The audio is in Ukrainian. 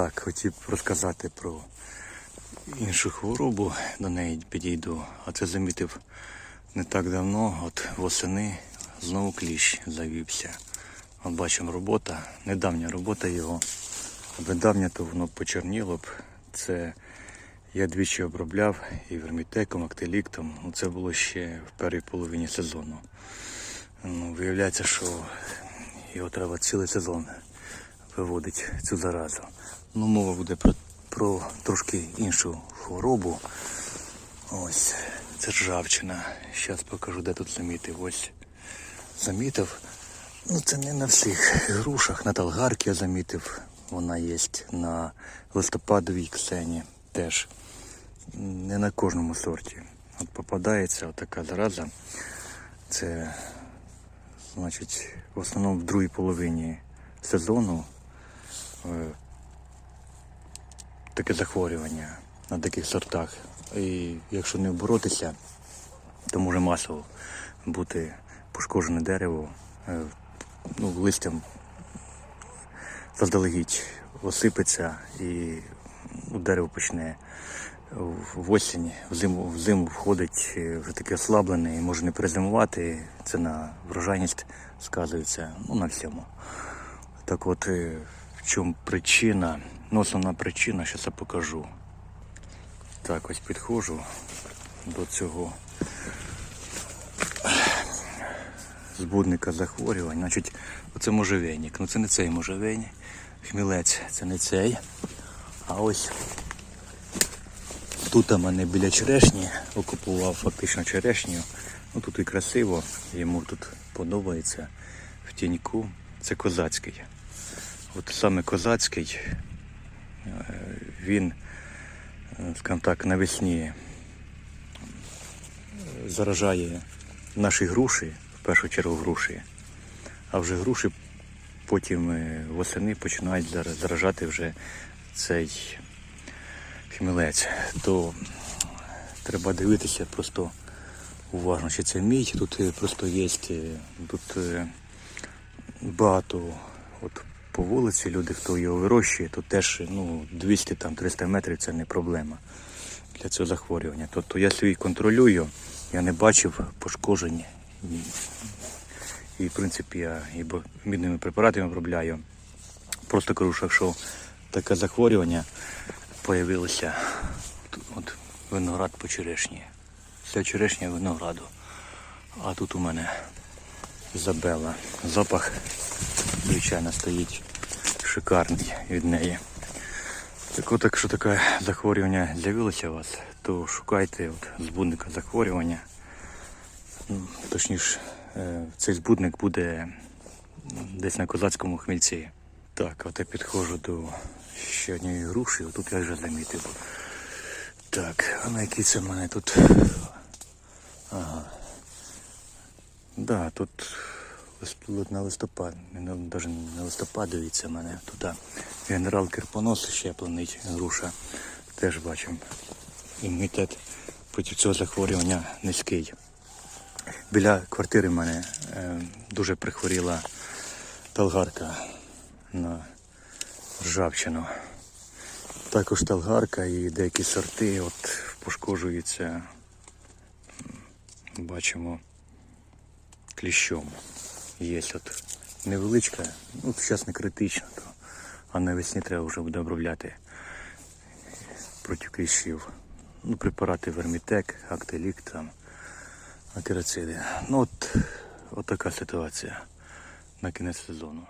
Так, хотів розказати про іншу хворобу, до неї підійду. А це замітив не так давно, от восени знову кліщ завівся. От бачимо робота, недавня робота його. Аби давня, то воно почорніло б. Це я двічі обробляв і вермітеком, актиліктом. Ну, це було ще в першій половині сезону. Ну, виявляється, що його треба цілий сезон виводить цю заразу. Ну, мова буде про, про трошки іншу хворобу. Ось, це ржавчина. Зараз покажу, де тут замітив. Ось замітив. Ну, це не на всіх грушах, на талгарки я замітив. Вона є на листопадовій ксені теж. Не на кожному сорті. От попадається отака зараза. Це значить в основному в другій половині сезону таке захворювання на таких сортах. І якщо не боротися, то може масово бути пошкоджене дерево, е, ну, листям заздалегідь осипеться і ну, дерево почне в осінь, в зиму, в зиму входить е, вже таке ослаблене і може не перезимувати. Це на врожайність сказується, ну на всьому. Так от, е, в чому причина? Ну, основна причина, зараз я покажу. Так, ось підходжу до цього збудника захворювань. Значить, оце можжевельник. Ну це не цей можжевельник. Хмілець це не цей. А ось тут у мене біля черешні окупував фактично черешню. Ну тут і красиво, йому тут подобається в тіньку. Це козацький. От саме козацький, е, він, е, скажімо так, навесні е, заражає наші груші, в першу чергу груші, а вже груші потім е, восени починають заражати вже цей хмілець. То треба дивитися просто уважно, чи це мідь. Тут е, просто є е, тут е, багато от по вулиці люди, хто його вирощує, то теж ну, 200-300 метрів це не проблема для цього захворювання. Тобто я свій контролюю, я не бачив пошкоджень. І, в принципі я і мідними препаратами обробляю. Просто кажу, що якщо таке захворювання появилося, от виноград по черешні. Це черешня винограду. А тут у мене Ізабела. Запах, звичайно, стоїть шикарний від неї. Так от, якщо таке захворювання з'явилося у вас, то шукайте от збудника захворювання. Ну, Точніше, е, цей збудник буде десь на козацькому хмельці. Так, от я підходжу до ще однієї груші, тут я вже замітив. Так, а на який це в мене тут? Ага. Да, тут на листопад, навіть не листопадові це в мене тут. Генерал Кирпонос щеплений груша. Теж бачимо. Імунітет проти цього захворювання низький. Біля квартири в мене е, дуже прихворіла талгарка на ржавчину. Також талгарка і деякі сорти от пошкоджуються, бачимо, кліщом. Є от невеличка, ну зараз не критично, то, а навесні треба вже буде обробляти проти кліщів. Ну, препарати Вермітек, Актелік там, акероциди. Ну от, от така ситуація на кінець сезону.